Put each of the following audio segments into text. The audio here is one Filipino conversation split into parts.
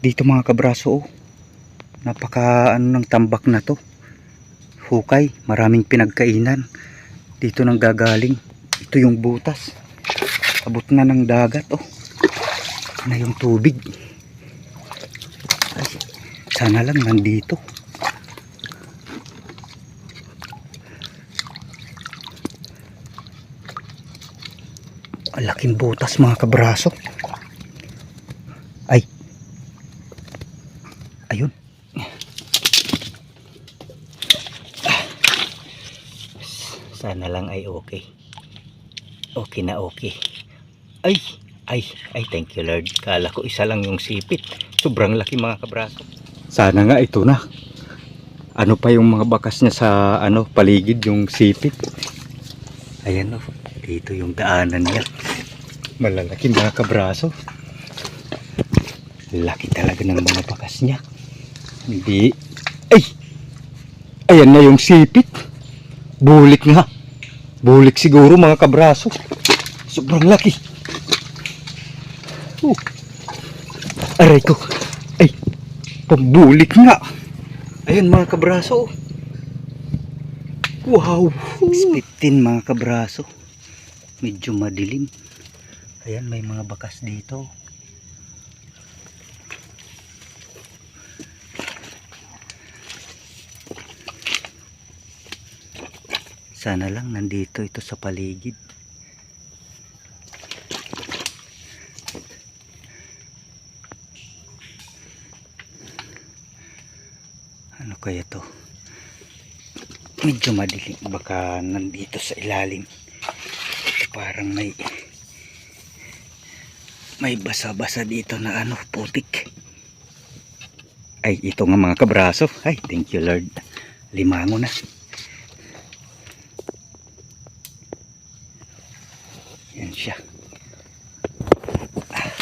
Dito mga kabraso oh. Napaka ano ng tambak na to. Hukay, maraming pinagkainan. Dito nang gagaling. Ito yung butas. Abot na ng dagat oh. Na yung tubig. Ay, sana lang nandito. Laking butas mga kabraso. Lang ay okay. Okay na okay. Ay, ay, ay, thank you Lord. Kala ko isa lang yung sipit. Sobrang laki mga kabraso. Sana nga ito na. Ano pa yung mga bakas niya sa ano paligid yung sipit. Ayan oh, dito yung daanan niya. Malalaki mga kabraso. Laki talaga ng mga bakas niya. Hindi. Ay! Ayan na yung sipit. Bulik nga. Bulik siguro mga kabraso. Sobrang laki. Oh. Aray ko. Ay. Pambulik nga. Ayan mga kabraso. Wow. 15 mga kabraso. Medyo madilim. Ayan may mga bakas dito. Sana lang nandito ito sa paligid. Ano kaya to? Medyo madilim. Baka nandito sa ilalim. Parang may may basa-basa dito na ano, putik. Ay, ito nga mga kabraso. Ay, thank you Lord. Limango na. Siya. Ah.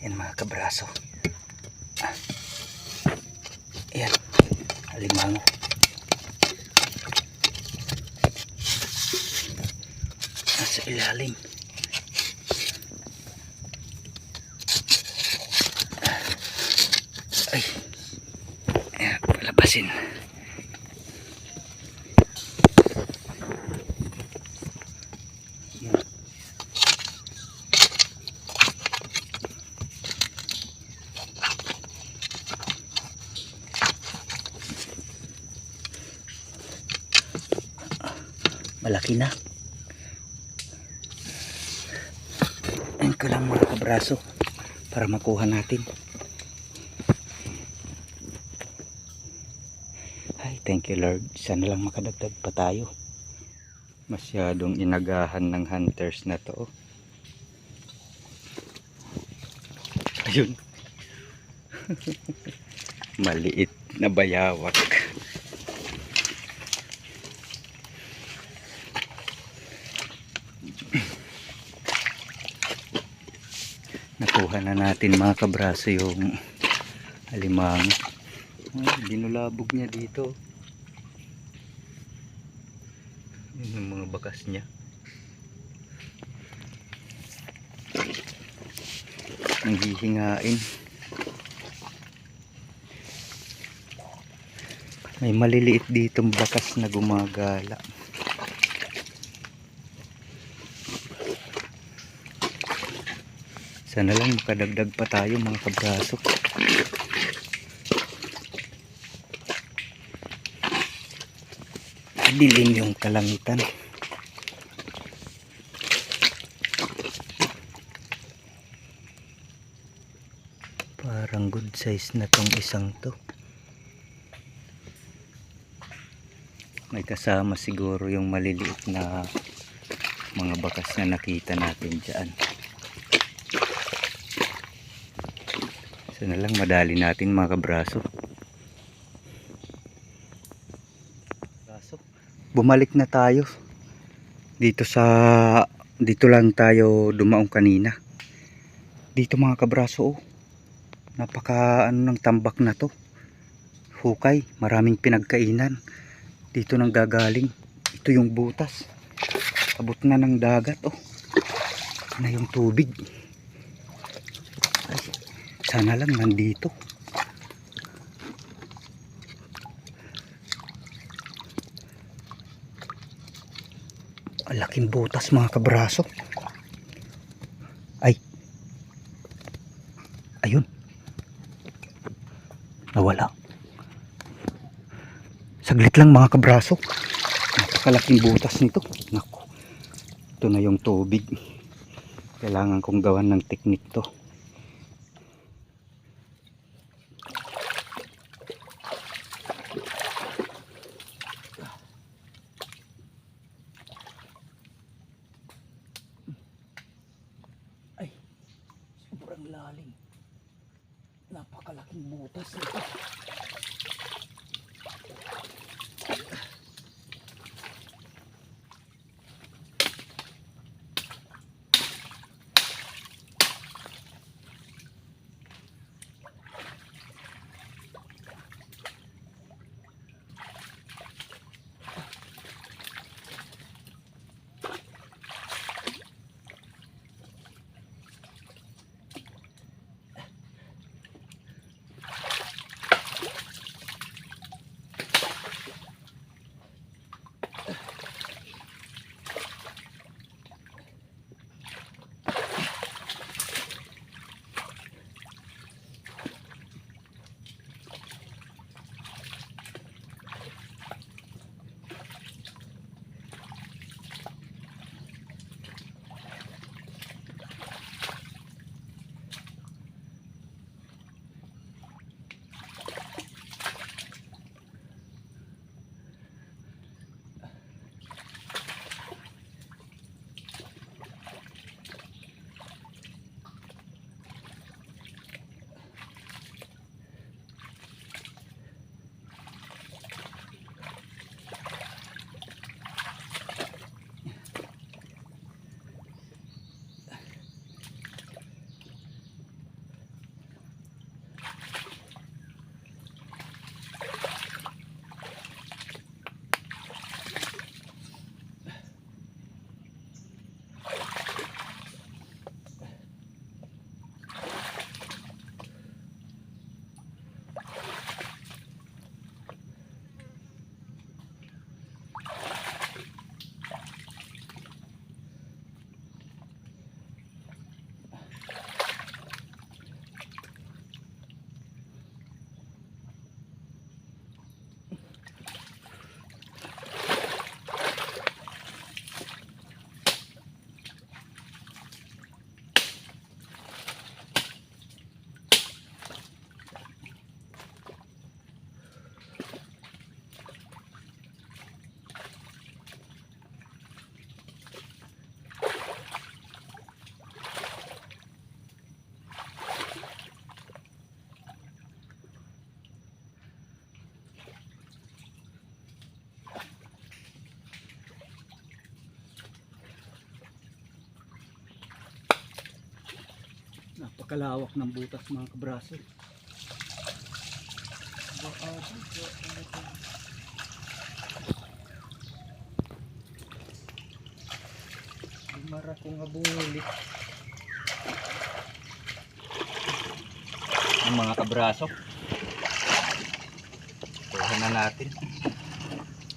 Yan mga kabraso. Ah. Yan. Alimango. Nasa ilalim. Ay. Ayan, palabasin. Malaki na. Ayan ko lang mga kabraso para makuha natin. Ay, thank you Lord. Sana lang makadagdag pa tayo. Masyadong inagahan ng hunters na to. oh. Ayun. Maliit na bayawak. Nakuha na natin mga kabraso yung alimango. Ay, binulabog niya dito. Yun yung mga bakas niya. Ang hihingain. May maliliit ditong bakas na gumagala. Sana lang makadagdag pa tayo mga kabraso. Dilim yung kalangitan. Parang good size na tong isang to. May kasama siguro yung maliliit na mga bakas na nakita natin dyan. Sana lang madali natin mga kabraso. Bumalik na tayo. Dito sa dito lang tayo dumaong kanina. Dito mga kabraso oh. napaka ano ng tambak na to. Hukay maraming pinagkainan. Dito nang gagaling. Ito yung butas. Abot na ng dagat oh. Na yung tubig Sana lang nandito. Laking butas mga kabraso. Ay. Ayun. Nawala. Saglit lang mga kabraso. Napakalaking butas nito. Naku. Ito na yung tubig. Kailangan kong gawan ng teknik to. Ay, lalim. Napakalaking butas nito. Napakalawak ng butas mga kabraso. Mara ko nga bungulit. Ang mga kabraso. Kuha na natin.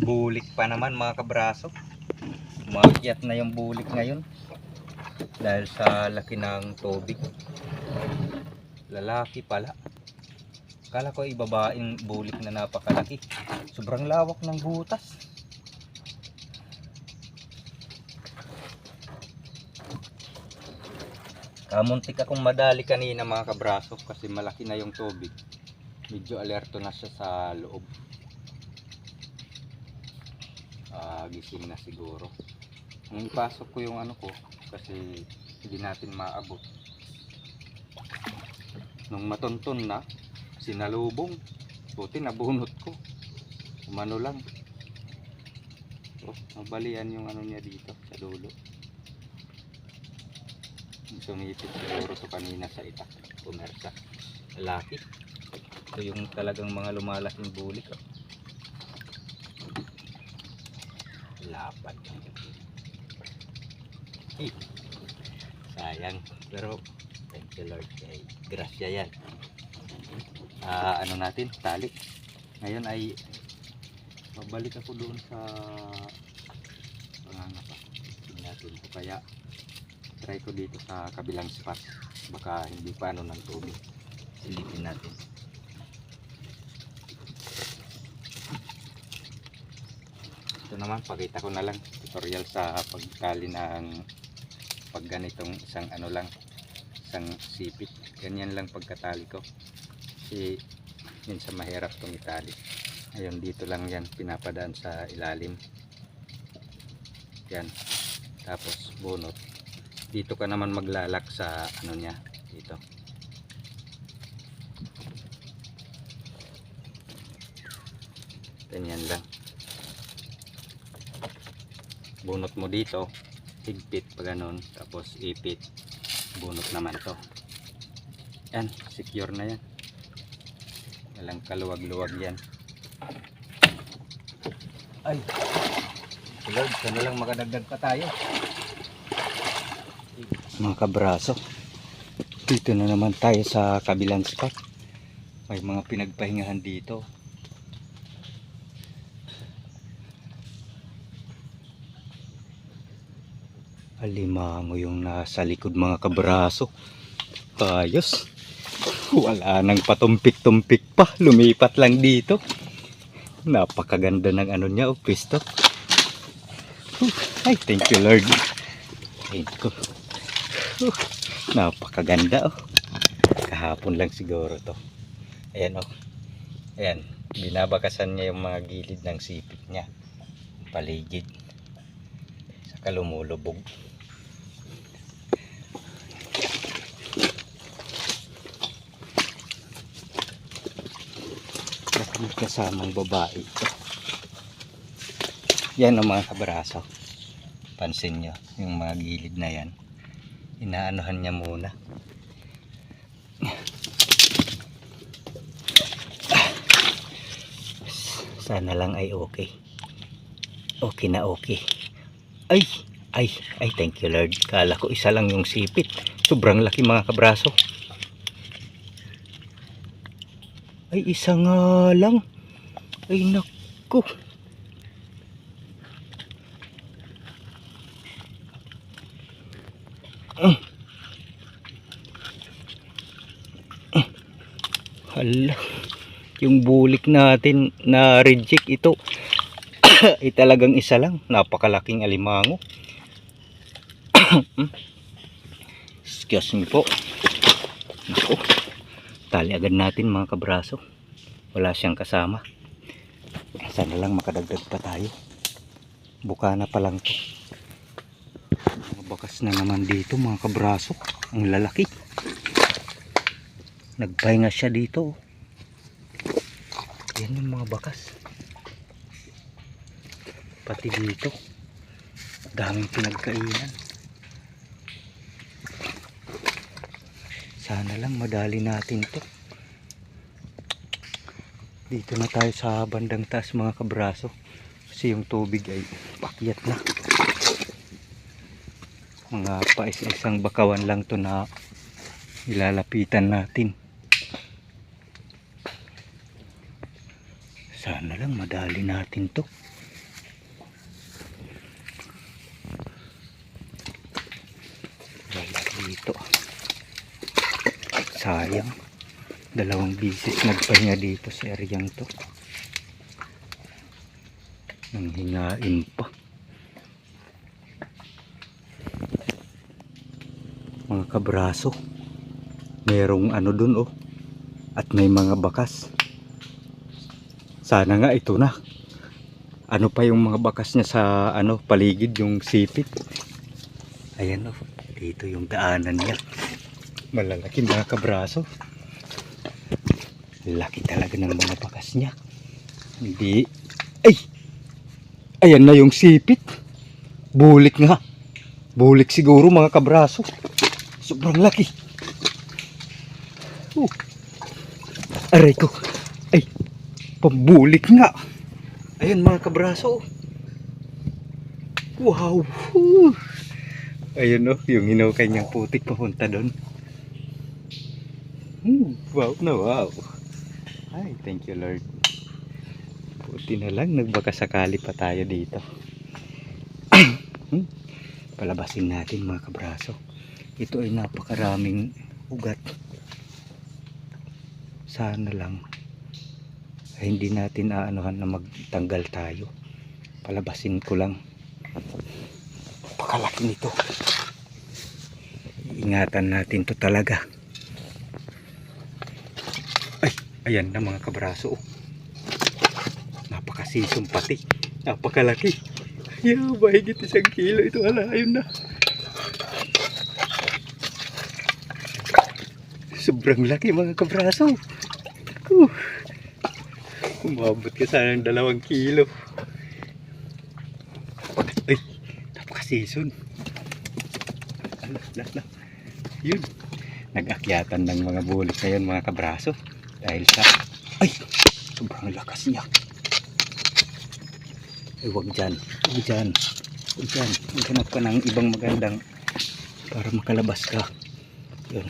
Bulik pa naman mga kabraso. Umakyat na yung bulik ngayon. Dahil sa laki ng tubig. Lalaki pala. Kala ko ay babaeng bulik na napakalaki. Sobrang lawak ng butas. Kamuntik akong madali kanina mga kabraso kasi malaki na yung tubig. Medyo alerto na siya sa loob. Ah, gising na siguro. Nung ipasok ko yung ano ko kasi hindi natin maabot. Nung matunton na, sinalubong. Buti nabunot ko. Umano lang. Oh, nabalian yung ano niya dito sa dulo. Sumipit siguro to kanina sa itak. Pumersa. Lalaki. Ito yung talagang mga lumalaking bulik. Oh. Lapad. Eh, sayang. Pero Thank you Lord. Kay grasya yan. Ah, ano natin? Tali. Ngayon ay babalik ako doon sa pangangapa. Tingnan natin ko kaya try ko dito sa kabilang spot. Baka hindi pa ano ng tubig. Silipin natin. Ito naman, pakita ko na lang tutorial sa pagtali ng pag ganitong isang ano lang isang sipit ganyan lang pagkatali ko. Kasi minsan mahirap tong itali. Ayun dito lang yan pinapadaan sa ilalim. Yan. Tapos bunot. Dito ka naman maglalak sa ano niya dito. Ganyan lang. Bunot mo dito higpit pa ganun tapos ipit. Bunot naman to yan secure na yan. Walang kaluwag-luwag yan. Ay Lord sana lang makadagdag pa tayo. Mga kabraso dito na naman tayo sa kabilang spot. May mga pinagpahingahan dito. Alimango yung nasa likod mga kabraso. Ayos wala nang patumpik-tumpik pa. Lumipat lang dito. Napakaganda ng ano niya oh pisto. Ay thank you lord. Thank you. Uh, napakaganda oh. Kahapon lang siguro to. Ayan oh. Ayan binabakasan niya yung mga gilid ng sipit niya. Paligid. Saka lumulubog may kasamang babae. Yan ang mga kabraso. Pansin nyo, yung mga gilid na yan. Inaanohan niya muna. Sana lang ay okay. Okay na okay. Ay, ay, ay, thank you Lord. Kala ko isa lang yung sipit. Sobrang laki mga kabraso. Ay, isa nga lang. Ay, naku. Ah. Ah. Hala. Yung bulik natin na reject ito. ay talagang isa lang. Napakalaking alimango. Excuse me po. Naku. Tali agad natin mga kabraso. Wala siyang kasama. Sana lang makadagdag pa tayo. Buka na pa lang to. Bakas na naman dito mga kabraso. Ang lalaki. Nagpahinga siya dito. oh. Yan yung mga bakas. Pati dito. Daming pinagkainan. Sana lang madali natin to. Dito na tayo sa bandang taas mga kabraso. Kasi yung tubig ay pakyat na. Mga paisa-isang bakawan lang to na ilalapitan natin. Sana lang madali natin to. Wala dito. Sayang. Dalawang bisis nagpahinga dito sa areang to. Nang hingain pa. Mga kabraso. Merong ano dun oh. At may mga bakas. Sana nga ito na. Ano pa yung mga bakas niya sa ano paligid yung sipit. Ayan oh. Dito yung daanan niya. Malalaki mga kabraso. Laki talaga ng mga bakas niya. Hindi. Ay! Ayan na yung sipit. Bulik nga. Bulik siguro mga kabraso. Sobrang laki. Oh. Aray ko. Ay. Pambulik nga. Ayan mga kabraso. Wow. Ayun oh, yung hinukay niyang putik papunta doon. Hmm, wow na wow. Ay, thank you Lord. Buti na lang, nagbaka sakali pa tayo dito. Hmm, Palabasin natin mga kabraso. Ito ay napakaraming ugat. Sana lang ay hindi natin aanuhan na magtanggal tayo. Palabasin ko lang. Pakalaki nito. Ingatan natin to talaga. Ay, ayan na mga kabraso. oh. Napakasisong pati. Napakalaki. Ay, mahigit isang kilo ito. Ala, ayun na. Sobrang laki mga kabraso. Uh. Umabot ka sana ng dalawang kilo. Ay, napakasison. Yun. Nag-akyatan ng mga bulik ngayon mga kabraso. Dahil sa... Ay! Sobrang lakas niya. Ay, wag dyan. Wag dyan. Wag dyan. Maghanap ka ng ibang magandang para makalabas ka. Yun.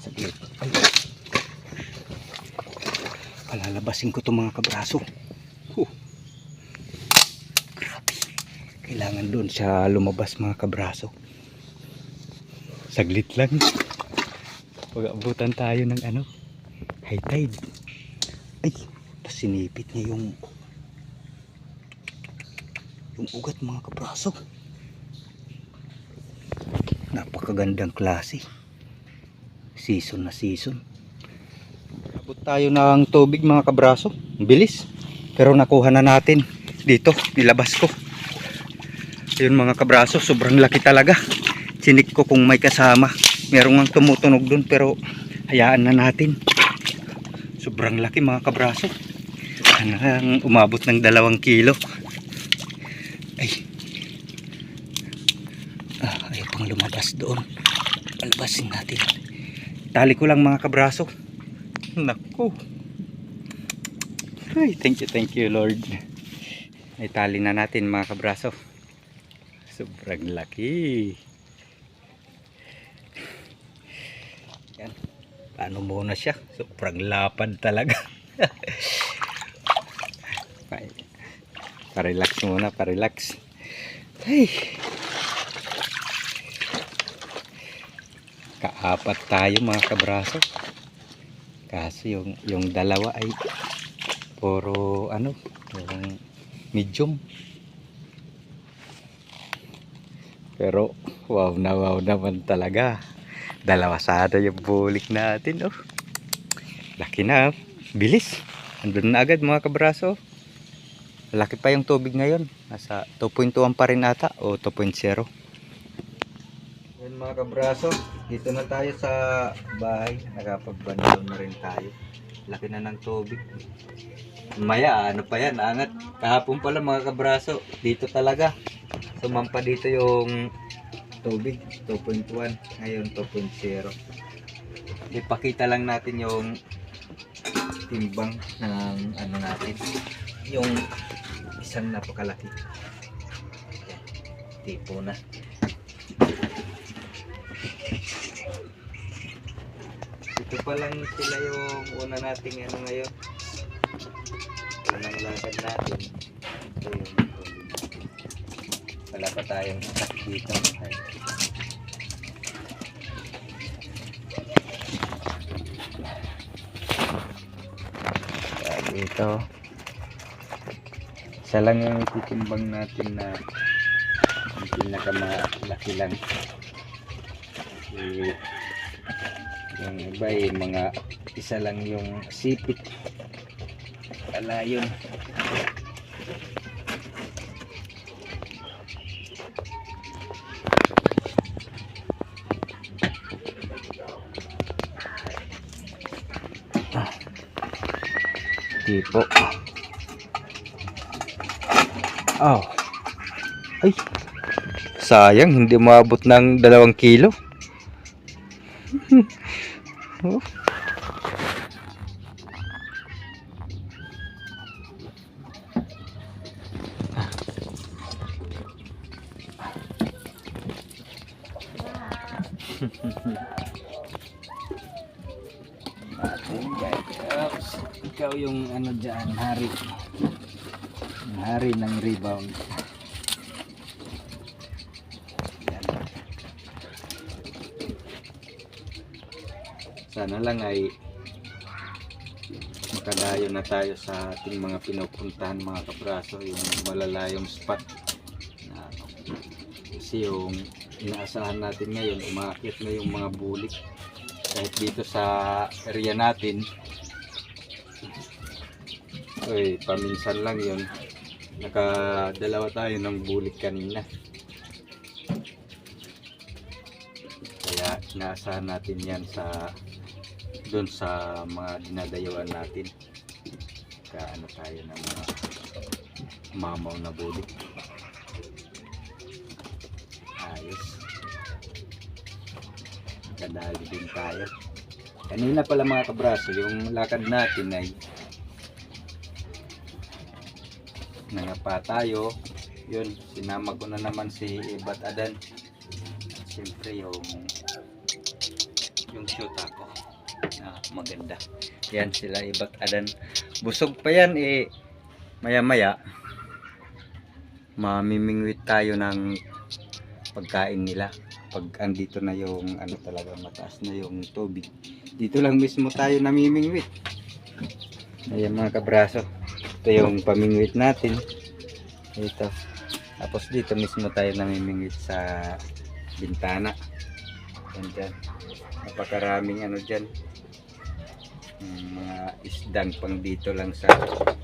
Saglit. Ay. Palalabasin ko to mga kabraso. Huh. Grabe. Kailangan doon siya lumabas mga kabraso. Saglit lang. Pag-abutan tayo ng ano, high tide. Ay, tapos sinipit niya yung yung ugat mga kabraso. Napakagandang klase. Season na season. Abot tayo ng tubig mga kabraso. Bilis. Pero nakuha na natin dito. Nilabas ko. Ayun mga kabraso. Sobrang laki talaga. Sinik ko kung may kasama. Merong ang tumutunog dun pero hayaan na natin. Sobrang laki mga kabraso. Hanggang umabot ng dalawang kilo. Ay. Ah, ayaw pang lumabas doon. Palabasin natin. Tali ko lang mga kabraso. Naku. Ay, thank you, thank you Lord. Ay, tali na natin mga kabraso. Sobrang laki. Paano muna siya? Sobrang lapad talaga. Pa-relax muna, pa-relax. Ay. Kaapat tayo mga kabraso. Kasi yung yung dalawa ay puro ano, yung medium. Pero wow na wow naman talaga. Dalawa sana yung bulik natin oh. Laki na oh. Bilis. Andun na agad mga kabraso. Laki pa yung tubig ngayon. Nasa 2.1 pa rin ata o 2.0. Yan mga kabraso. Dito na tayo sa bahay. Nakapagbandol na rin tayo. Laki na ng tubig. Maya, ano pa yan, angat. Kahapon pala mga kabraso. Dito talaga. Sumampa dito yung tubig. 2.1. Ngayon 2.0. Ipakita lang natin yung timbang ng ano natin. Yung isang napakalaki. Tipo na. Ito pa lang sila yung una nating ano ngayon. Unang lagad natin. Ito yung wala pa tayong dito. Ay. Kaya dito. Isa lang yung ititimbang natin na ang pinakamalaki lang. Eh, yung iba eh, mga isa lang yung sipit. Wala yun. Oh. Ay. Sayang, hindi maabot ng dalawang kilo. oh. ikaw yung ano dyan, hari. Yung hari ng rebound. Yan. Sana lang ay makadayo na tayo sa ating mga pinupuntahan mga kabraso, yung malalayong spot. Na, kasi yung inaasahan natin ngayon, umakit na yung mga bulik. Kahit dito sa area natin, Uy, paminsan lang yun. Nakadalawa tayo ng bulik kanina. Kaya inaasahan natin yan sa doon sa mga dinadayuan natin. Kaano tayo ng mga mamaw na bulik. Ayos. Kadali din tayo. Kanina pala mga kabraso, yung lakad natin ay nangapa tayo yun sinama ko na naman si Ibat Adan siyempre yung yung shoot ako na maganda. Yan sila Ibat Adan. Busog pa yan eh. Maya maya mamimingwit tayo ng pagkain nila. Pag andito na yung ano talaga mataas na yung tubig. Dito lang mismo tayo namimingwit. Ayan mga kabraso. Ito yung pamingwit natin. Ito. Tapos dito mismo tayo namimingwit sa bintana. Yan dyan. Napakaraming ano dyan yung mga isdang pang dito lang sa tubig.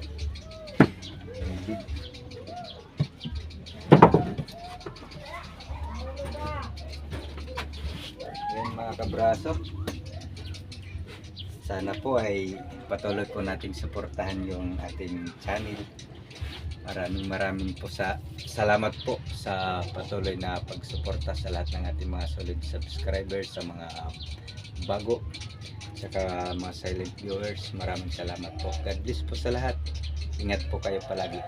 yan mga kabraso sana po ay patuloy po nating suportahan yung ating channel. Maraming maraming po sa salamat po sa patuloy na pagsuporta sa lahat ng ating mga solid subscribers, sa mga bago, saka mga silent viewers. Maraming salamat po. God bless po sa lahat. Ingat po kayo palagi.